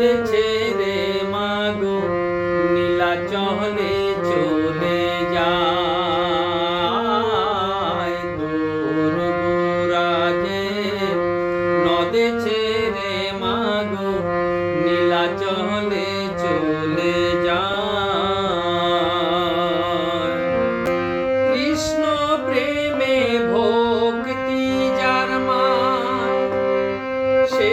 কেঁদেছে রে মাগো নীলা চলে চলে যায়। তোর গোরাজে নদেছে রে মাগো নীলা চলে চলে যায়। কৃষ্ণ প্রেমে ভক্তি যার মা সে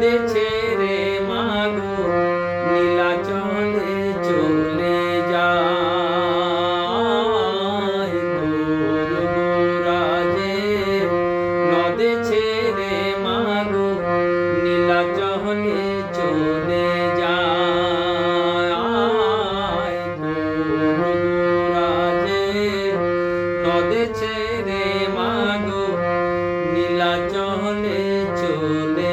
দেছে রে মাগো, নীলাচলে চলে যায় রাজে নদেছে রে মাগো, নীলাচলে চলে যায় রাজে নদেছে রে মাগো, নীলাচলে চলে